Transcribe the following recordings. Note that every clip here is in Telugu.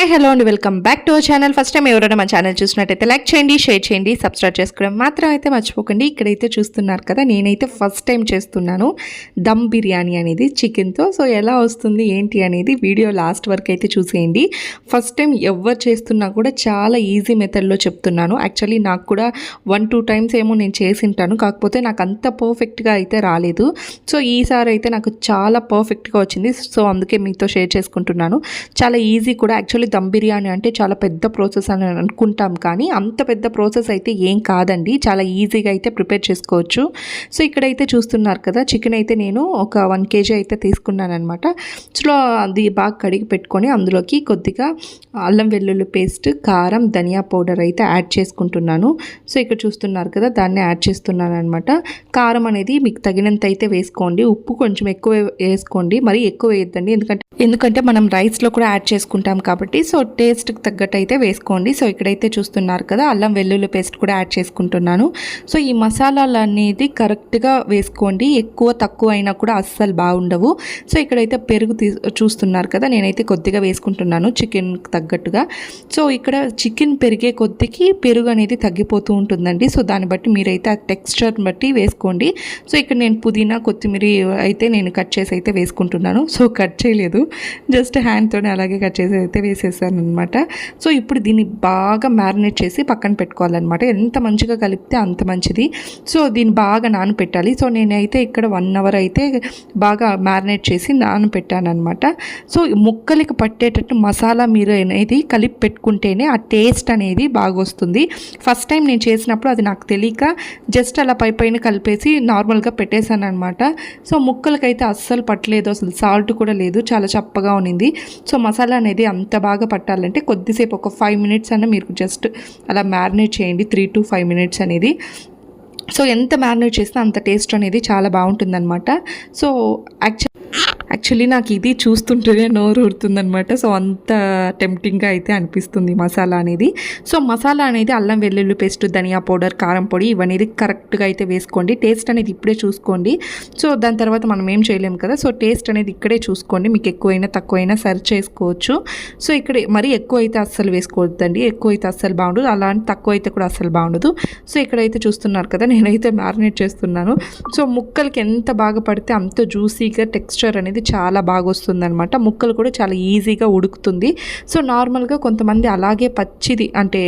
హాయ్ హలో అండి. Welcome back to our channel. First time ఎవరైనా మా ఛానల్ చూసినట్టయితే లైక్ చేయండి షేర్ చేయండి సబ్స్క్రైబ్ చేసుకోవడం మాత్రం అయితే మర్చిపోకండి. ఇక్కడైతే చూస్తున్నారు కదా నేనైతే ఫస్ట్ టైం చేస్తున్నాను దమ్ బిర్యానీ అనేది చికెన్తో. సో ఎలా వస్తుంది ఏంటి అనేది వీడియో లాస్ట్ వరకు అయితే చూసేయండి. ఫస్ట్ టైం ఎవరు చేస్తున్నా కూడా చాలా ఈజీ మెథడ్లో చెప్తున్నాను. యాక్చువల్లీ నాకు కూడా వన్ టూ టైమ్స్ ఏమో నేను చేసింటాను. కాకపోతే నాకు అంత పర్ఫెక్ట్గా అయితే రాలేదు. సో ఈసారి అయితే నాకు చాలా పర్ఫెక్ట్గా వచ్చింది. సో అందుకే మీతో షేర్ చేసుకుంటున్నాను. చాలా ఈజీ కూడా. యాక్చువల్లీ దమ్ బిర్యానీ అంటే చాలా పెద్ద ప్రాసెస్ అని అనుకుంటాం కానీ అంత పెద్ద ప్రాసెస్ అయితే ఏం కాదండి. చాలా ఈజీగా అయితే ప్రిపేర్ చేసుకోవచ్చు. సో ఇక్కడైతే చూస్తున్నారు కదా చికెన్ అయితే నేను ఒక వన్ కేజీ అయితే తీసుకున్నాను అనమాట సో అది బాగా కడిగి పెట్టుకొని అందులోకి కొద్దిగా అల్లం వెల్లుల్లి పేస్ట్ కారం ధనియా పౌడర్ అయితే యాడ్ చేసుకుంటున్నాను. సో ఇక్కడ చూస్తున్నారు కదా దాన్ని యాడ్ చేస్తున్నాను అనమాట కారం అనేది మీకు తగినంత అయితే వేసుకోండి. ఉప్పు కొంచెం ఎక్కువ వేసుకోండి. మరి ఎక్కువ వేయద్దండి. ఎందుకంటే ఎందుకంటే మనం రైస్లో కూడా యాడ్ చేసుకుంటాం కాబట్టి సో టేస్ట్కి తగ్గట్టు అయితే వేసుకోండి. సో ఇక్కడైతే చూస్తున్నారు కదా అల్లం వెల్లుల్లి పేస్ట్ కూడా యాడ్ చేసుకుంటున్నాను. సో ఈ మసాలాలు అనేది కరెక్ట్గా వేసుకోండి. ఎక్కువ తక్కువ అయినా కూడా అస్సలు బాగుండవు. సో ఇక్కడైతే పెరుగు తీ చూస్తున్నారు కదా నేనైతే కొద్దిగా వేసుకుంటున్నాను చికెన్ తగ్గట్టుగా. సో ఇక్కడ చికెన్ పెరిగే కొద్దికి పెరుగు అనేది తగ్గిపోతూ ఉంటుందండి. సో దాన్ని బట్టి మీరైతే ఆ టెక్స్చర్ బట్టి వేసుకోండి. సో ఇక్కడ నేను పుదీనా కొత్తిమీర అయితే నేను కట్ చేసి అయితే వేసుకుంటున్నాను. సో కట్ చేయలేదు. జస్ట్ హ్యాండ్తోనే అలాగే కట్ చేసి అయితే వేసేసాను అనమాట సో ఇప్పుడు దీన్ని బాగా మ్యారినేట్ చేసి పక్కన పెట్టుకోవాలన్నమాట. ఎంత మంచిగా కలిపితే అంత మంచిది. సో దీన్ని బాగా నానపెట్టాలి. సో నేనైతే ఇక్కడ వన్ అవర్ అయితే బాగా మ్యారినేట్ చేసి నానపెట్టాను అనమాట సో ముక్కలకి పట్టేటట్టు మసాలా మీరు అనేది కలిపి పెట్టుకుంటేనే ఆ టేస్ట్ అనేది బాగా వస్తుంది ఫస్ట్ టైం నేను చేసినప్పుడు అది నాకు తెలియక జస్ట్ అలా పై పైన కలిపేసి నార్మల్గా పెట్టేశాను అనమాట సో ముక్కలకైతే అస్సలు పట్టలేదు. అసలు సాల్ట్ కూడా లేదు. చాలా చప్పగా ఉన్నింది. సో మసాలా అనేది అంత బాగా పట్టాలంటే కొద్దిసేపు ఒక ఫైవ్ మినిట్స్ అన్న మీరు జస్ట్ అలా మ్యారినేట్ చేయండి. త్రీ టు ఫైవ్ మినిట్స్ అనేది. సో ఎంత మ్యారినేట్ చేస్తే అంత టేస్ట్ అనేది చాలా బాగుంటుందన్నమాట. సో యాక్చువల్ యాక్చువల్లీ నాకు ఇది చూస్తుంటేనే నోరు ఊరుతుందనమాట సో అంత టెంప్టింగ్గా అయితే అనిపిస్తుంది మసాలా అనేది. సో మసాలా అనేది అల్లం వెల్లుల్లి పేస్ట్ ధనియా పౌడర్ కారం పొడి ఇవన్నీ కరెక్ట్గా అయితే వేసుకోండి. టేస్ట్ అనేది ఇప్పుడే చూసుకోండి. సో దాని తర్వాత మనం ఏం చేయలేము కదా? సో టేస్ట్ అనేది ఇక్కడే చూసుకోండి. మీకు ఎక్కువైనా తక్కువైనా సర్చ్ చేసుకోవచ్చు. సో ఇక్కడ మరీ ఎక్కువ అయితే అస్సలు వేసుకోవద్దండి. ఎక్కువ అయితే అస్సలు బాగుండదు. అలా తక్కువ అయితే కూడా అస్సలు బాగుండదు. సో ఇక్కడైతే చూస్తున్నారు కదా? నేనైతే మ్యారినేట్ చేస్తున్నాను. సో ముక్కలకి ఎంత బాగా పడితే అంత జ్యూసీగా టెక్స్చర్ అనేది చాలా బాగా వస్తుందన్నమాట ముక్కలు కూడా చాలా ఈజీగా ఉడుకుతుంది. సో నార్మల్గా కొంతమంది అలాగే పచ్చిది అంటే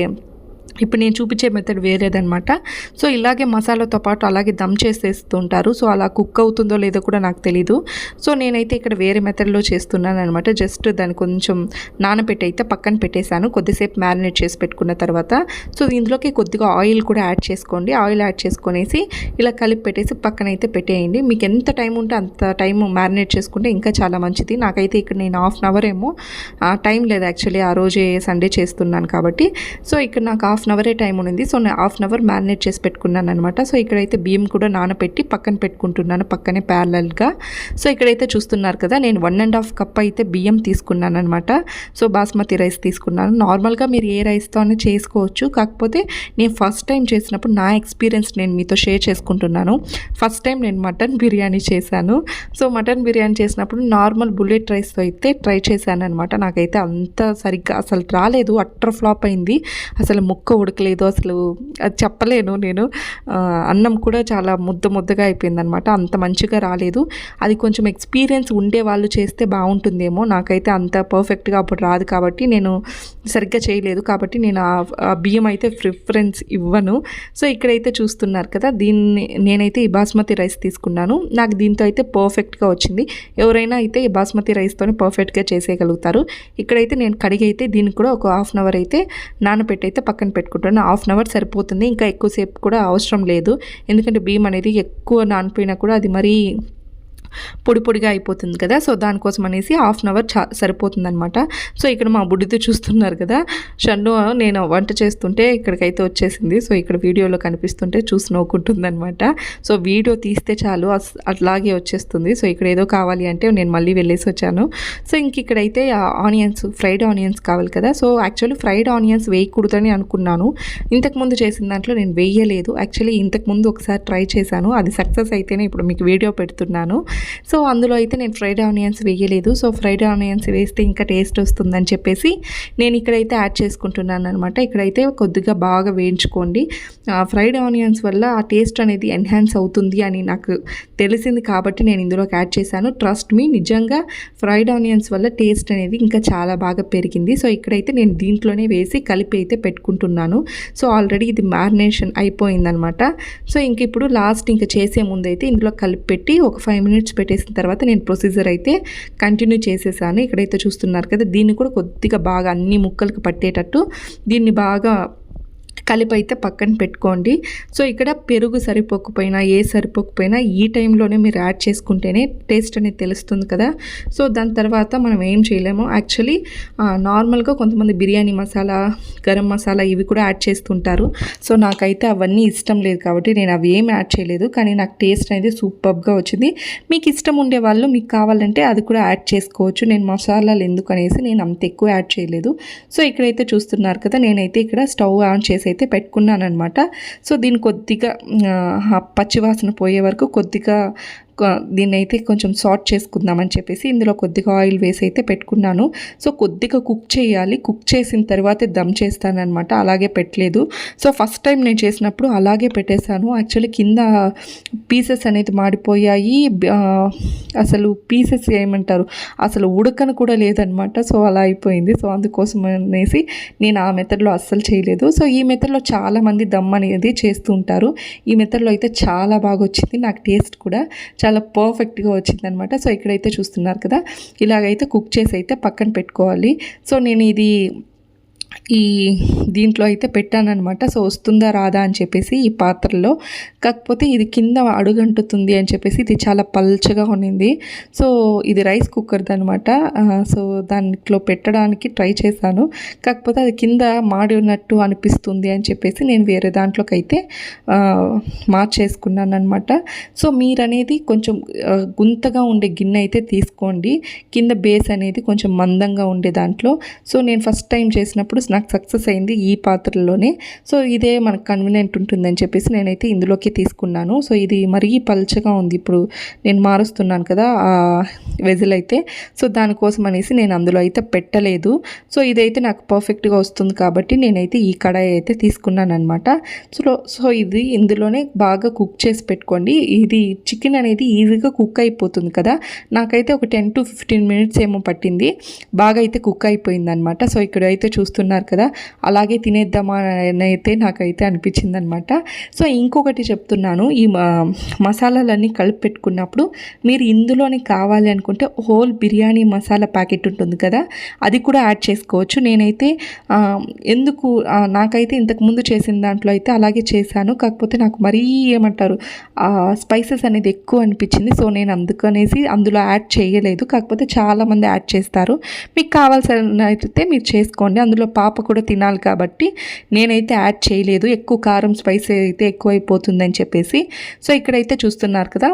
ఇప్పుడు నేను చూపించే మెథడ్ వేరేదనమాట సో ఇలాగే మసాలాతో పాటు అలాగే దమ్ చేసేస్తుంటారు. సో అలా కుక్ అవుతుందో లేదో కూడా నాకు తెలీదు. సో నేనైతే ఇక్కడ వేరే మెథడ్లో చేస్తున్నాను అనమాట జస్ట్ దాన్ని కొంచెం నానబెట్టి అయితే పక్కన పెట్టేశాను. కొద్దిసేపు మ్యారినేట్ చేసి పెట్టుకున్న తర్వాత. సో ఇందులోకి కొద్దిగా ఆయిల్ కూడా యాడ్ చేసుకోండి. ఆయిల్ యాడ్ చేసుకునేసి ఇలా కలిపి పెట్టేసి పక్కన అయితే పెట్టేయండి. మీకు ఎంత టైం ఉంటే అంత టైం మ్యారినేట్ చేసుకుంటే ఇంకా చాలా మంచిది. నాకైతే ఇక్కడ నేను హాఫ్ అన్ అవర్ ఏమో టైం లేదు యాక్చువల్లీ ఆ రోజే సండే చేస్తున్నాను కాబట్టి. సో ఇక్కడ నాకు హాఫ్ అన్ అవరే టైం ఉంది. సో నేను హాఫ్ అన్ అవర్ మ్యారినేట్ చేసి పెట్టుకున్నాను అనమాట సో ఇక్కడైతే బియ్యం కూడా నానబెట్టి పక్కన పెట్టుకుంటున్నాను పక్కనే ప్యారలల్గా. సో ఇక్కడైతే చూస్తున్నారు కదా నేను వన్ అండ్ హాఫ్ కప్ అయితే బియ్యం తీసుకున్నాను అనమాట సో బాస్మతి రైస్ తీసుకున్నాను. నార్మల్గా మీరు ఏ రైస్తో అయినా చేసుకోవచ్చు. కాకపోతే నేను ఫస్ట్ టైం చేసినప్పుడు నా ఎక్స్పీరియన్స్ నేను మీతో షేర్ చేసుకుంటున్నాను. ఫస్ట్ టైం నేను మటన్ బిర్యానీ చేశాను. సో మటన్ బిర్యానీ చేసినప్పుడు నార్మల్ బుల్లెట్ రైస్తో అయితే ట్రై చేశాను అనమాట నాకైతే అంత సరిగ్గా అసలు రాలేదు. అట్ర ఫ్లాప్ అయింది. అసలు ముక్క ఉడకలేదు అసలు. అది చెప్పలేను నేను. అన్నం కూడా చాలా ముద్ద ముద్దగా అయిపోయిందనమాట అంత మంచిగా రాలేదు. అది కొంచెం ఎక్స్పీరియన్స్ ఉండే వాళ్ళు చేస్తే బాగుంటుందేమో. నాకైతే అంత పర్ఫెక్ట్గా అప్పుడు రాదు కాబట్టి నేను సరిగ్గా చేయలేదు. కాబట్టి నేను ఆ- ఆ బియ్యం అయితే ప్రిఫరెన్స్ ఇవ్వను. సో ఇక్కడైతే చూస్తున్నారు కదా దీన్ని నేనైతే ఈ బాస్మతి రైస్ తీసుకున్నాను. నాకు దీంతో అయితే పర్ఫెక్ట్గా వచ్చింది. ఎవరైనా అయితే ఈ బాస్మతి రైస్తోనే పర్ఫెక్ట్గా చేసేయగలుగుతారు. ఇక్కడైతే నేను కడిగి అయితే దీనికి కూడా ఒక హాఫ్ అన్ అవర్ అయితే నానబెట్టి అయితే పక్కన పెట్టుకుంటాను. హాఫ్ అన్ అవర్ సరిపోతుంది. ఇంకా ఎక్కువసేపు కూడా అవసరం లేదు. ఎందుకంటే బియ్యం అనేది ఎక్కువ నానిపోయినా కూడా అది మరీ పొడి పొడిగా అయిపోతుంది కదా. సో దానికోసం అనేసి హాఫ్ అన్ అవర్ చా సరిపోతుందనమాట సో ఇక్కడ మా బుడ్డితో చూస్తున్నారు కదా. షన్ను నేను వంట చేస్తుంటే ఇక్కడికైతే వచ్చేసింది. సో ఇక్కడ వీడియోలో కనిపిస్తుంటే చూసి నవ్వుకుంటుందనమాట సో వీడియో తీస్తే చాలు అట్లాగే వచ్చేస్తుంది. సో ఇక్కడ ఏదో కావాలి అంటే నేను మళ్ళీ వెళ్ళేసి వచ్చాను. సో ఇంక ఇక్కడైతే ఆనియన్స్ ఫ్రైడ్ ఆనియన్స్ కావాలి కదా. సో యాక్చువల్లీ ఫ్రైడ్ ఆనియన్స్ వేయకూడదని అనుకున్నాను. ఇంతకుముందు చేసిన దాంట్లో నేను వేయలేదు. యాక్చువల్లీ ఇంతకుముందు ఒకసారి ట్రై చేశాను. అది సక్సెస్ అయితేనే ఇప్పుడు మీకు వీడియో పెడుతున్నాను. సో అందులో అయితే నేను ఫ్రైడ్ ఆనియన్స్ వేయలేదు. సో ఫ్రైడ్ ఆనియన్స్ వేస్తే ఇంకా టేస్ట్ వస్తుందని చెప్పేసి నేను ఇక్కడైతే యాడ్ చేసుకుంటున్నాను అనమాట ఇక్కడైతే కొద్దిగా బాగా వేయించుకోండి. ఫ్రైడ్ ఆనియన్స్ వల్ల ఆ టేస్ట్ అనేది ఎన్హాన్స్ అవుతుంది అని నాకు తెలిసింది కాబట్టి నేను ఇందులోకి యాడ్ చేశాను. ట్రస్ట్ మీ నిజంగా ఫ్రైడ్ ఆనియన్స్ వల్ల టేస్ట్ అనేది ఇంకా చాలా బాగా పెరిగింది. సో ఇక్కడైతే నేను దీంట్లోనే వేసి కలిపి అయితే పెట్టుకుంటున్నాను. సో ఆల్రెడీ ఇది మ్యారినేషన్ అయిపోయిందనమాట సో ఇంక ఇప్పుడు లాస్ట్ ఇంకా చేసే ముందైతే ఇందులో కలిపి పెట్టి ఒక ఫైవ్ మినిట్స్ పెట్టేసిన తర్వాత నేను ప్రొసీజర్ అయితే కంటిన్యూ చేసేసాను. ఇక్కడైతే చూస్తున్నారు కదా దీన్ని కూడా కొద్దిగా బాగా అన్ని ముక్కలకు పట్టేటట్టు దీన్ని బాగా కలిపి అయితే పక్కన పెట్టుకోండి. సో ఇక్కడ పెరుగు సరిపోకపోయినా ఏ సరిపోకపోయినా ఈ టైంలోనే మీరు యాడ్ చేసుకుంటేనే టేస్ట్ అనేది తెలుస్తుంది కదా. సో దాని తర్వాత మనం ఏం చేయలేము. యాక్చువల్లీ నార్మల్గా కొంతమంది బిర్యానీ మసాలా గరం మసాలా ఇవి కూడా యాడ్ చేస్తుంటారు. సో నాకైతే అవన్నీ ఇష్టం లేదు కాబట్టి నేను అవి ఏం యాడ్ చేయలేదు. కానీ నాకు టేస్ట్ అనేది సూపర్గా వచ్చింది. మీకు ఇష్టం ఉండే వాళ్ళు మీకు కావాలంటే అది కూడా యాడ్ చేసుకోవచ్చు. నేను మసాలాలు ఎందుకు అనేసి నేను అంత ఎక్కువ యాడ్ చేయలేదు. సో ఇక్కడైతే చూస్తున్నారు కదా నేనైతే ఇక్కడ స్టవ్ ఆన్ చేసి అయితే పెట్టుకున్నాను అనమాట సో దీన్ని కొద్దిగా పచ్చివాసన పోయే వరకు కొద్దిగా దీన్ని అయితే కొంచెం సార్ట్ చేసుకుందామని చెప్పేసి ఇందులో కొద్దిగా ఆయిల్ వేసి అయితే పెట్టుకున్నాను. సో కొద్దిగా కుక్ చేయాలి. కుక్ చేసిన తర్వాతే దమ్ చేస్తానన్నమాట. అలాగే పెట్టలేదు. సో ఫస్ట్ టైం నేను చేసినప్పుడు అలాగే పెట్టేశాను. యాక్చువల్లీ కింద పీసెస్ అనేది మాడిపోయాయి. అసలు పీసెస్ ఏమంటారు? అసలు ఉడకను కూడా లేదనమాట సో అలా అయిపోయింది. సో అందుకోసం అనేసి నేను ఆ మెథడ్లో అస్సలు చేయలేదు. సో ఈ మెథడ్లో చాలామంది దమ్ అనేది చేస్తూ ఉంటారు. ఈ మెథడ్లో అయితే చాలా బాగా వచ్చింది. నాకు టేస్ట్ కూడా చాలా చాలా పర్ఫెక్ట్గా వచ్చింది అనమాట సో ఇక్కడైతే చూస్తున్నారు కదా ఇలాగైతే కుక్ చేసి అయితే పక్కన పెట్టుకోవాలి. సో నేను ఇది ఈ దీంట్లో అయితే పెట్టానమాట సో వస్తుందా రాదా అని చెప్పేసి ఈ పాత్రలో. కాకపోతే ఇది కింద అడుగంటుతుంది అని చెప్పేసి ఇది చాలా పల్చగా ఉన్నింది. సో ఇది రైస్ కుక్కర్ది అనమాట సో దాంట్లో పెట్టడానికి ట్రై చేశాను. కాకపోతే అది కింద మాడినట్టు అనిపిస్తుంది అని చెప్పేసి నేను వేరే దాంట్లోకి అయితే మార్చేసుకున్నాను అనమాట సో మీరు అనేది కొంచెం గుంతగా ఉండే గిన్నె అయితే తీసుకోండి. కింద బేస్ అనేది కొంచెం మందంగా ఉండే దాంట్లో. సో నేను ఫస్ట్ టైం చేసినప్పుడు నాకు సక్సెస్ అయింది ఈ పాత్రలోనే. సో ఇదే మనకు కన్వీనియంట్ ఉంటుందని చెప్పేసి నేనైతే ఇందులోకి తీసుకున్నాను. సో ఇది మరీ పల్చగా ఉంది. ఇప్పుడు నేను మారుస్తున్నాను కదా ఆ వెజిల్ అయితే. సో దానికోసం అనేసి నేను అందులో అయితే పెట్టలేదు. సో ఇదైతే నాకు పర్ఫెక్ట్గా వస్తుంది కాబట్టి నేనైతే ఈ కడాయి అయితే తీసుకున్నాను అనమాట సో సో ఇది ఇందులోనే బాగా కుక్ చేసి పెట్టుకోండి. ఇది చికెన్ అనేది ఈజీగా కుక్ అయిపోతుంది కదా. నాకైతే ఒక టెన్ టు ఫిఫ్టీన్ మినిట్స్ ఏమో పట్టింది. బాగా అయితే కుక్ అయిపోయింది అనమాట సో ఇక్కడ అయితే చూస్తున్నారు కదా అలాగే తినేద్దామా అని అయితే నాకైతే అనిపించింది అనమాట సో ఇంకొకటి చెప్తున్నాను. ఈ మ- మసాలాలన్నీ కలిపి పెట్టుకున్నప్పుడు మీరు ఇందులోనే కావాలి అనుకుంటే హోల్ బిర్యానీ మసాలా ప్యాకెట్ ఉంటుంది కదా అది కూడా యాడ్ చేసుకోవచ్చు. నేనైతే ఎందుకు నాకైతే ఇంతకుముందు చేసిన దాంట్లో అయితే అలాగే చేశాను. కాకపోతే నాకు మరీ ఏమంటారు స్పైసెస్ అనేది ఎక్కువ అనిపించింది. సో నేను అందుకనేసి అందులో యాడ్ చేయలేదు. కాకపోతే చాలామంది యాడ్ చేస్తారు. మీకు కావాల్సిన అయితే మీరు చేసుకోండి. అందులో పాప కూడా తినాలి కాబట్టి నేనైతే యాడ్ చేయలేదు. ఎక్కువ కారం స్పైస్ అయితే ఎక్కువైపోతుందని చెప్పేసి. సో ఇక్కడైతే చూస్తున్నారు కదా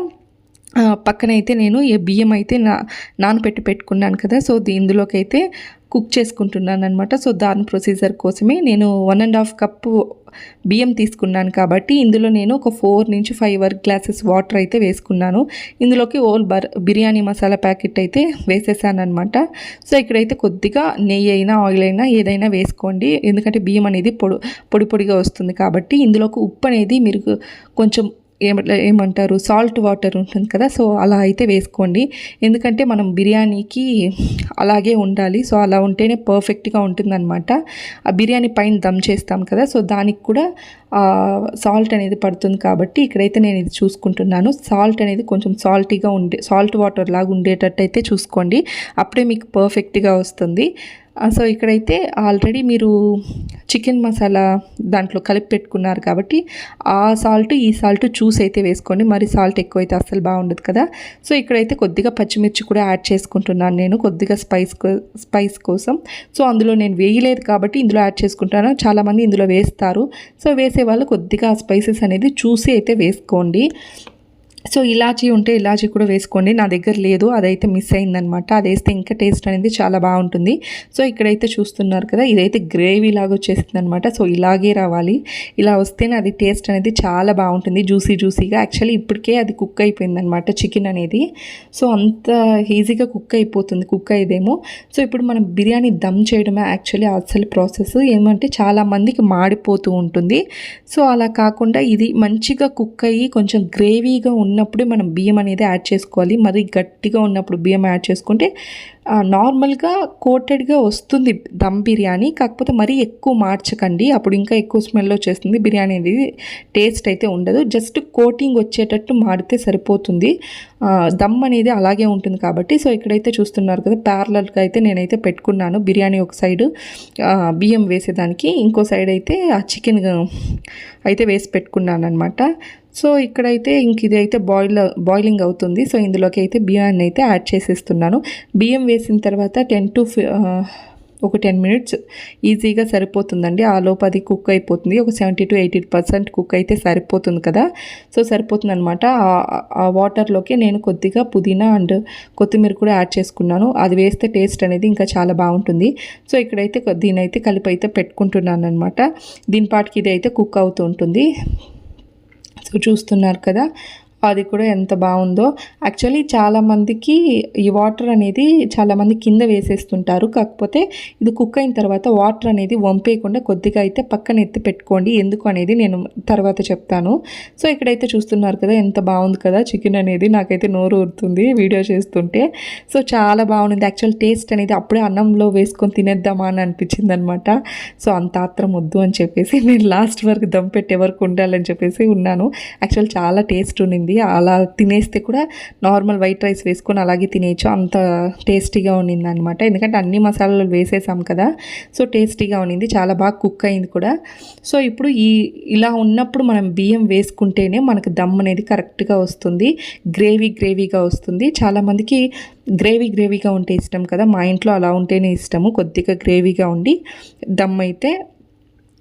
పక్కనైతే నేను ఈ బియ్యం అయితే నా నానబెట్టి పెట్టుకున్నాను కదా సో దీ- ఇందులోకి అయితే కుక్ చేసుకుంటున్నాను అనమాట సో దాని ప్రొసీజర్ కోసమే నేను వన్ అండ్ హాఫ్ కప్పు బియ్యం తీసుకున్నాను కాబట్టి ఇందులో నేను ఒక ఫోర్ నుంచి ఫైవ్ వరకు గ్లాసెస్ వాటర్ అయితే వేసుకున్నాను. ఇందులోకి ఓల్ బర్ బిర్యానీ మసాలా ప్యాకెట్ అయితే వేసేసాను అనమాట సో ఇక్కడైతే కొద్దిగా నెయ్యి అయినా ఆయిల్ అయినా ఏదైనా వేసుకోండి. ఎందుకంటే బియ్యం అనేది పొడి పొడి పొడిగా వస్తుంది కాబట్టి ఇందులోకి ఉప్పు అనేది మీరు కొంచెం ఏమ ఏమంటారు సాల్ట్ వాటర్ ఉంటుంది కదా సో అలా అయితే వేసుకోండి. ఎందుకంటే మనం బిర్యానీకి అలాగే ఉండాలి సో అలా ఉంటేనే పర్ఫెక్ట్గా ఉంటుందన్నమాట. ఆ బిర్యానీ పైన దమ్ చేస్తాం కదా సో దానికి కూడా సాల్ట్ అనేది పడుతుంది కాబట్టి ఇక్కడైతే నేను ఇది చూసుకుంటున్నాను. సాల్ట్ అనేది కొంచెం సాల్టీగా ఉండే సాల్ట్ వాటర్ లాగా ఉండేటట్టు అయితే చూసుకోండి. అప్పుడే మీకు పర్ఫెక్ట్గా వస్తుంది. సో ఇక్కడైతే ఆల్రెడీ మీరు చికెన్ మసాలా దాంట్లో కలిపి పెట్టుకున్నారు కాబట్టి ఆ సాల్ట్ ఈ సాల్ట్ చూసి అయితే వేసుకోండి. మరి సాల్ట్ ఎక్కువ అయితే అస్సలు బాగుండదు కదా. సో ఇక్కడైతే కొద్దిగా పచ్చిమిర్చి కూడా యాడ్ చేసుకుంటున్నాను నేను కొద్దిగా స్పైస్ కో- స్పైస్ కోసం. సో అందులో నేను వేయలేదు కాబట్టి ఇందులో యాడ్ చేసుకుంటాను. చాలామంది ఇందులో వేస్తారు. సో వేసే వాళ్ళు కొద్దిగా ఆ స్పైసెస్ అనేది చూసి అయితే వేసుకోండి. సో ఇలాచీ ఉంటే ఇలాచీ కూడా వేసుకోండి. నా దగ్గర లేదు అదైతే మిస్ అయిందనమాట. అది వేస్తే ఇంకా టేస్ట్ అనేది చాలా బాగుంటుంది. సో ఇక్కడైతే చూస్తున్నారు కదా ఇదైతే గ్రేవీ లాగా వచ్చేసింది అనమాట సో ఇలాగే రావాలి. ఇలా వస్తేనే అది టేస్ట్ అనేది చాలా బాగుంటుంది జ్యూసీ జ్యూసీగా. యాక్చువల్లీ ఇప్పటికే అది కుక్ అయిపోయింది అనమాట చికెన్ అనేది. సో అంత ఈజీగా కుక్ అయిపోతుంది కుక్ అయ్యేదేమో. సో ఇప్పుడు మనం బిర్యానీ దమ్ చేయడమే యాక్చువల్లీ అసలు ప్రాసెస్. ఏమంటే చాలా మందికి మాడిపోతూ ఉంటుంది. సో అలా కాకుండా ఇది మంచిగా కుక్ అయ్యి కొంచెం గ్రేవీగా ఉన్నప్పుడే మనం బియ్యం అనేది యాడ్ చేసుకోవాలి. మరి గట్టిగా ఉన్నప్పుడు బియ్యం యాడ్ చేసుకుంటే నార్మల్గా కోటెడ్గా వస్తుంది దమ్ బిర్యానీ. కాకపోతే మరీ ఎక్కువ మార్చకండి. అప్పుడు ఇంకా ఎక్కువ స్మెల్ వచ్చేస్తుంది. బిర్యానీ అనేది టేస్ట్ అయితే ఉండదు. జస్ట్ కోటింగ్ వచ్చేటట్టు మాడితే సరిపోతుంది. దమ్ అనేది అలాగే ఉంటుంది కాబట్టి. సో ఇక్కడైతే చూస్తున్నారు కదా ప్యారలల్గా అయితే నేనైతే పెట్టుకున్నాను బిర్యానీ ఒక సైడు. బియ్యం వేసేదానికి. ఇంకో సైడ్ అయితే ఆ చికెన్ అయితే వేసి పెట్టుకున్నాను అనమాట సో ఇక్కడైతే ఇంక ఇది అయితే బాయిల్ బాయిలింగ్ అవుతుంది. సో ఇందులోకి అయితే బియ్యాన్ని అయితే యాడ్ చేసేస్తున్నాను. బియ్యం వేసిన తర్వాత టెన్ టు ఒక టెన్ మినిట్స్ ఈజీగా సరిపోతుందండి. ఆ లోపు అది కుక్ అయిపోతుంది. ఒక seventy to eighty percent cook అయితే సరిపోతుంది కదా. సో సరిపోతుంది అనమాట ఆ వాటర్లోకి నేను కొద్దిగా పుదీనా అండ్ కొత్తిమీర కూడా యాడ్ చేసుకున్నాను. అది వేస్తే టేస్ట్ అనేది ఇంకా చాలా బాగుంటుంది. సో ఇక్కడైతే దీనైతే దీని అయితే కలిపి అయితే పెట్టుకుంటున్నాను అనమాట దీని పాటికి ఇది అయితే కుక్ అవుతూ ఉంటుంది. సో చూస్తున్నారు కదా. అది కూడా ఎంత బాగుందో. యాక్చువల్లీ చాలామందికి ఈ వాటర్ అనేది చాలామంది కింద వేసేస్తుంటారు. కాకపోతే ఇది కుక్ అయిన తర్వాత వాటర్ అనేది వంపేయకుండా కొద్దిగా అయితే పక్కన ఎత్తి పెట్టుకోండి. ఎందుకు అనేది నేను తర్వాత చెప్తాను. సో ఇక్కడైతే చూస్తున్నారు కదా ఎంత బాగుంది కదా చికెన్ అనేది నాకైతే నోరు ఊరుతుంది వీడియో చేస్తుంటే. సో చాలా బాగుంది. యాక్చువల్ టేస్ట్ అనేది అప్పుడే అన్నంలో వేసుకొని తినేద్దామా అని అనిపించింది అనమాట సో అంత ఆత్రం వద్దు అని చెప్పేసి నేను లాస్ట్ వరకు దమ్ పెట్టే వరకు ఉండాలని చెప్పేసి ఉన్నాను. యాక్చువల్ చాలా టేస్ట్ ఉన్నింది అలా తినేస్తే కూడా నార్మల్ వైట్ రైస్ వేసుకొని అలాగే తినేయచ్చు. అంత టేస్టీగా ఉన్నింది అనమాట ఎందుకంటే అన్ని మసాలాలు వేసేసాం కదా సో టేస్టీగా ఉన్నింది. చాలా బాగా కుక్ అయింది కూడా. సో ఇప్పుడు ఈ ఇలా ఉన్నప్పుడు మనం బియ్యం వేసుకుంటేనే మనకు దమ్ అనేది కరెక్ట్గా వస్తుంది. గ్రేవీ గ్రేవీగా వస్తుంది. చాలామందికి గ్రేవీ గ్రేవీగా ఉంటే ఇష్టం కదా. మా ఇంట్లో అలా ఉంటేనే ఇష్టము. కొద్దిగా గ్రేవీగా ఉండి దమ్ అయితే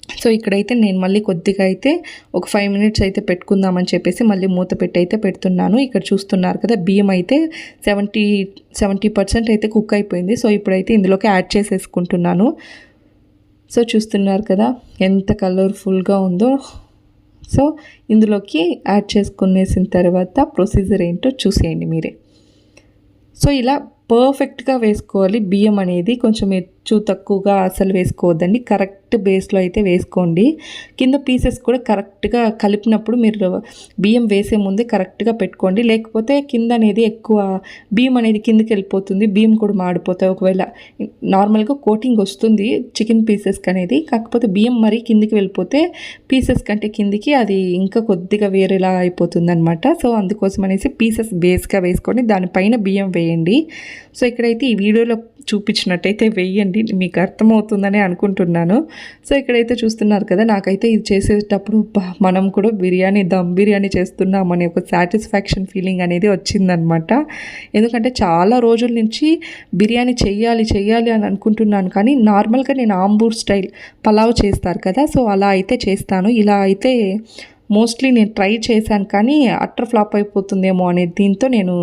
సో ఇక్కడైతే నేను మళ్ళీ కొద్దిగా అయితే ఒక ఫైవ్ మినిట్స్ అయితే పెట్టుకుందామని చెప్పేసి మళ్ళీ మూత పెట్టి అయితే పెడుతున్నాను. ఇక్కడ చూస్తున్నారు కదా బియ్యం అయితే సెవెంటీ సెవెంటీ పర్సెంట్ అయితే కుక్ అయిపోయింది. సో ఇప్పుడైతే ఇందులోకి యాడ్ చేసేసుకుంటున్నాను. సో చూస్తున్నారు కదా ఎంత కలర్ఫుల్గా ఉందో. సో ఇందులోకి యాడ్ చేసుకునేసిన తర్వాత ప్రొసీజర్ ఏంటో చూసేయండి మీరే. సో ఇలా పర్ఫెక్ట్గా వేసుకోవాలి. బియ్యం అనేది కొంచెం చూ తక్కువగా అసలు వేసుకోవద్దండి. కరెక్ట్ బేస్లో అయితే వేసుకోండి. కింద పీసెస్ కూడా కరెక్ట్గా కలిపినప్పుడు మీరు బియ్యం వేసే ముందే కరెక్ట్గా పెట్టుకోండి. లేకపోతే కింద అనేది ఎక్కువ బియ్యం అనేది కిందకి వెళ్ళిపోతుంది. బియ్యం కూడా మాడిపోతాయి. ఒకవేళ నార్మల్గా కోటింగ్ వస్తుంది చికెన్ పీసెస్కి అనేది కాకపోతే బియ్యం మరీ కిందికి వెళ్ళిపోతే పీసెస్ కంటే కిందికి అది ఇంకా కొద్దిగా వేరేలా అయిపోతుంది అనమాట సో అందుకోసం అనేసి పీసెస్ బేస్గా వేసుకొని దానిపైన బియ్యం వేయండి. సో ఇక్కడైతే ఈ వీడియోలో చూపించినట్టయితే వెయ్యండి మీకు అర్థమవుతుందని అనుకుంటున్నాను. సో ఇక్కడైతే చూస్తున్నారు కదా నాకైతే ఇది చేసేటప్పుడు మనం కూడా బిర్యానీ దమ్ బిర్యానీ చేస్తున్నామని ఒక సాటిస్ఫాక్షన్ ఫీలింగ్ అనేది వచ్చిందనమాట. ఎందుకంటే చాలా రోజుల నుంచి బిర్యానీ చెయ్యాలి చెయ్యాలి అని అనుకుంటున్నాను. కానీ నార్మల్గా నేను ఆంబూర్ స్టైల్ పలావ్ చేస్తారు కదా సో అలా అయితే చేస్తాను. ఇలా అయితే మోస్ట్లీ నేను ట్రై చేశాను కానీ అట్టర్ ఫ్లాప్ అయిపోతుందేమో అనే దీంతో నేను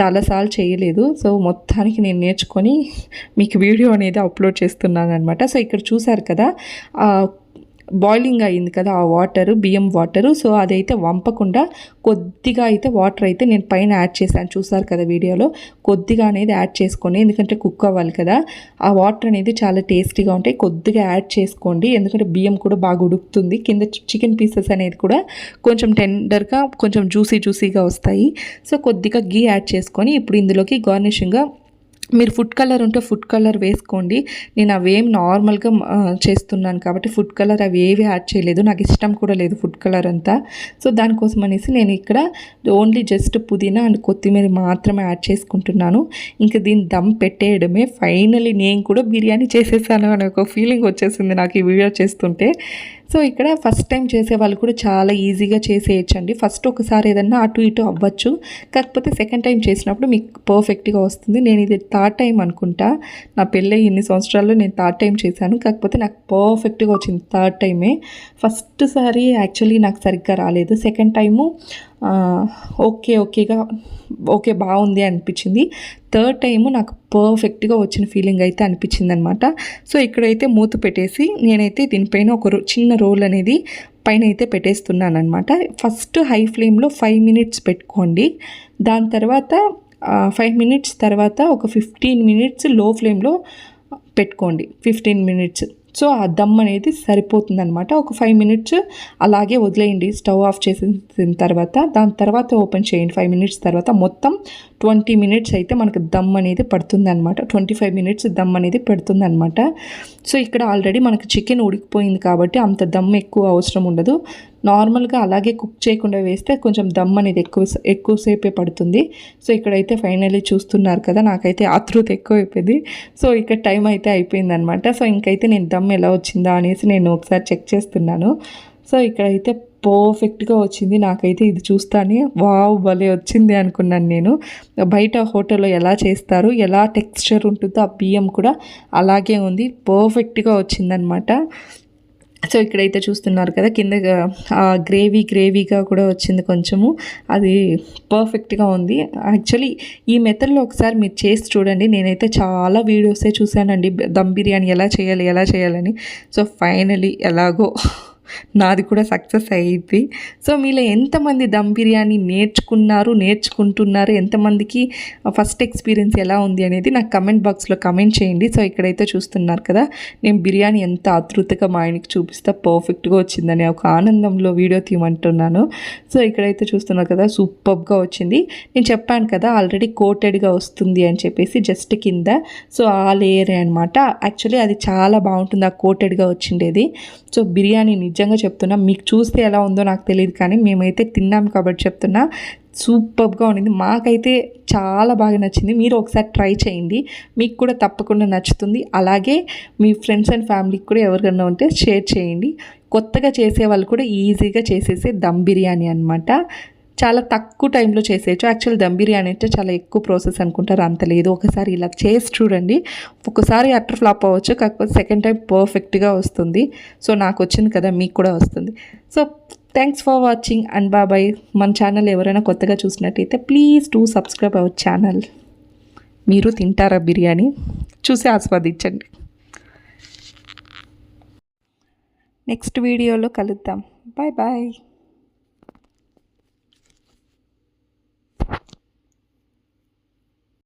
చాలాసార్లు చేయలేదు. సో మొత్తానికి నేను నేర్చుకొని మీకు వీడియో అనేది అప్లోడ్ చేస్తున్నాను అనమాట సో ఇక్కడ చూసారు కదా బాయిలింగ్ అయింది కదా ఆ వాటర్ బియ్యం వాటరు సో అదైతే వంపకుండా కొద్దిగా అయితే వాటర్ అయితే నేను పైన యాడ్ చేశాను. చూసారు కదా వీడియోలో? కొద్దిగా అనేది యాడ్ చేసుకొని ఎందుకంటే కుక్ అవ్వాలి కదా. ఆ వాటర్ అనేది చాలా టేస్టీగా ఉంటాయి. కొద్దిగా యాడ్ చేసుకోండి. ఎందుకంటే బియ్యం కూడా బాగా ఉడుకుతుంది. కింద చికెన్ పీసెస్ అనేది కూడా కొంచెం టెండర్గా కొంచెం జ్యూసీ జ్యూసీగా వస్తాయి. సో కొద్దిగా గీ యాడ్ చేసుకొని ఇప్పుడు ఇందులోకి గార్నిషింగ్గా మీరు ఫుడ్ కలర్ ఉంటే ఫుడ్ కలర్ వేసుకోండి. నేను అవేం నార్మల్గా చేస్తున్నాను కాబట్టి ఫుడ్ కలర్ అవి ఏవి యాడ్ చేయలేదు. నాకు ఇష్టం కూడా లేదు ఫుడ్ కలర్ అంతా. సో దానికోసం అనేసి నేను ఇక్కడ ఓన్లీ జస్ట్ పుదీనా అండ్ కొత్తిమీర మాత్రమే యాడ్ చేసుకుంటున్నాను. ఇంకా దీన్ని దమ్ పెట్టేయడమే. ఫైనలీ నేను కూడా బిర్యానీ చేసేసాను అనే ఒక ఫీలింగ్ వచ్చేసింది నాకు ఈ వీడియో చేస్తుంటే. సో ఇక్కడ ఫస్ట్ టైం చేసే వాళ్ళు కూడా చాలా ఈజీగా చేసేయచ్చండి. ఫస్ట్ ఒకసారి ఏదన్నా అటు ఇటు అవ్వచ్చు. కాకపోతే సెకండ్ టైం చేసినప్పుడు మీకు పర్ఫెక్ట్గా వస్తుంది. నేను ఇది థర్డ్ టైం అనుకుంటా. నా పెళ్ళి ఇన్ని సంవత్సరాల్లో నేను థర్డ్ టైం చేశాను. కాకపోతే నాకు పర్ఫెక్ట్గా వచ్చింది థర్డ్ టైమే ఫస్ట్ సారి యాక్చువల్లీ నాకు సరిగ్గా రాలేదు. సెకండ్ టైము ఓకే ఓకేగా ఓకే బాగుంది అనిపించింది. థర్డ్ టైము నాకు పర్ఫెక్ట్గా వచ్చిన ఫీలింగ్ అయితే అనిపించింది అనమాట సో ఇక్కడైతే మూత పెట్టేసి నేనైతే దీనిపైన ఒక రో- చిన్న రోల్ అనేది పైన అయితే పెట్టేస్తున్నాను అనమాట ఫస్ట్ హై ఫ్లేమ్లో ఫైవ్ మినిట్స్ పెట్టుకోండి. దాని తర్వాత ఫైవ్ మినిట్స్ తర్వాత ఒక ఫిఫ్టీన్ మినిట్స్లో ఫ్లేమ్లో పెట్టుకోండి. Fifteen minutes. సో ఆ దమ్ అనేది సరిపోతుంది అనమాట ఒక ఫైవ్ మినిట్స్ అలాగే వదిలేయండి. స్టవ్ ఆఫ్ చేసిన తర్వాత దాని తర్వాత ఓపెన్ చేయండి. ఫైవ్ మినిట్స్ తర్వాత మొత్తం ట్వంటీ మినిట్స్ అయితే మనకు దమ్ అనేది పడుతుంది అనమాట ట్వంటీ ఫైవ్ మినిట్స్ దమ్ అనేది పెడుతుంది అనమాట సో ఇక్కడ ఆల్రెడీ మనకు చికెన్ ఉడికిపోయింది కాబట్టి అంత దమ్ ఎక్కువ అవసరం ఉండదు. నార్మల్గా అలాగే కుక్ చేయకుండా వేస్తే కొంచెం దమ్ అనేది ఎక్కువ ఎక్కువసేపే పడుతుంది. సో ఇక్కడైతే ఫైనల్లీ చూస్తున్నారు కదా నాకైతే ఆతృత ఎక్కువ అయిపోయింది సో ఇక్కడ టైం అయితే అయిపోయింది అనమాట సో ఇంకైతే నేను దమ్ ఎలా వచ్చిందా అనేసి నేను ఒకసారి చెక్ చేస్తున్నాను. సో ఇక్కడైతే పర్ఫెక్ట్గా వచ్చింది. నాకైతే ఇది చూస్తానే వావ్ భలే వచ్చింది అనుకున్నాను నేను. బయట హోటల్లో ఎలా చేస్తారు ఎలా టెక్స్చర్ ఉంటుందో ఆ బియ్యం కూడా అలాగే ఉంది. పర్ఫెక్ట్గా వచ్చిందనమాట. సో ఇక్కడైతే చూస్తున్నారు కదా కింద ఆ గ్రేవీ గ్రేవీగా కూడా వచ్చింది కొంచెము. అది పర్ఫెక్ట్గా ఉంది. యాక్చువల్లీ ఈ మెథడ్లో ఒకసారి మీరు చేసి చూడండి. నేనైతే చాలా వీడియోసే చూశానండి. దమ్ బిర్యానీ ఎలా చేయాలి ఎలా చేయాలని. సో ఫైనలీ ఎలాగో నాది కూడా సక్సెస్ అయ్యింది సో మీలో ఎంతమంది దమ్ బిర్యానీ నేర్చుకున్నారు నేర్చుకుంటున్నారు ఎంతమందికి ఫస్ట్ ఎక్స్పీరియన్స్ ఎలా ఉంది అనేది నాకు కమెంట్ బాక్స్లో కమెంట్ చేయండి. సో ఇక్కడైతే చూస్తున్నారు కదా నేను బిర్యానీ ఎంత ఆతృతగా మా ఆయనకి చూపిస్తే పర్ఫెక్ట్గా వచ్చిందని ఒక ఆనందంలో వీడియో తీయమంటున్నాను. సో ఇక్కడైతే చూస్తున్నారు కదా సూపర్గా వచ్చింది. నేను చెప్పాను కదా ఆల్రెడీ కోటెడ్గా వస్తుంది అని చెప్పేసి జస్ట్ కింద. సో ఆ లేయర్ అనమాట యాక్చువల్లీ అది చాలా బాగుంటుంది ఆ కోటెడ్గా వచ్చిండేది. సో బిర్యానీ నిజంగా చెప్తున్నా మీకు చూస్తే ఎలా ఉందో నాకు తెలియదు కానీ మేమైతే తిన్నాం కాబట్టి చెప్తున్నా సూపర్గా ఉండింది. మాకైతే చాలా బాగా నచ్చింది. మీరు ఒకసారి ట్రై చేయండి. మీకు కూడా తప్పకుండా నచ్చుతుంది. అలాగే మీ ఫ్రెండ్స్ అండ్ ఫ్యామిలీకి కూడా ఎవరికైనా ఉంటే షేర్ చేయండి. కొత్తగా చేసే వాళ్ళు కూడా ఈజీగా చేసేసే దమ్ బిర్యానీ అనమాట చాలా తక్కువ టైంలో చేసేయచ్చు. యాక్చువల్ దమ్ బిర్యానీ అంటే చాలా ఎక్కువ ప్రాసెస్ అనుకుంటారు. అంత లేదు. ఒకసారి ఇలా చేసి చూడండి. ఒకసారి అట్టర్ ఫ్లాప్ అవ్వచ్చు. కాకపోతే సెకండ్ టైం పర్ఫెక్ట్గా వస్తుంది. సో నాకు వచ్చింది కదా మీకు కూడా వస్తుంది. So thanks for watching and బాబాయ్ మన ఛానల్ ఎవరైనా కొత్తగా చూసినట్టయితే please do subscribe our channel మీరు తింటారా బిర్యానీ? చూసి ఆస్వాదించండి. నెక్స్ట్ వీడియోలో కలుద్దాం. Bye bye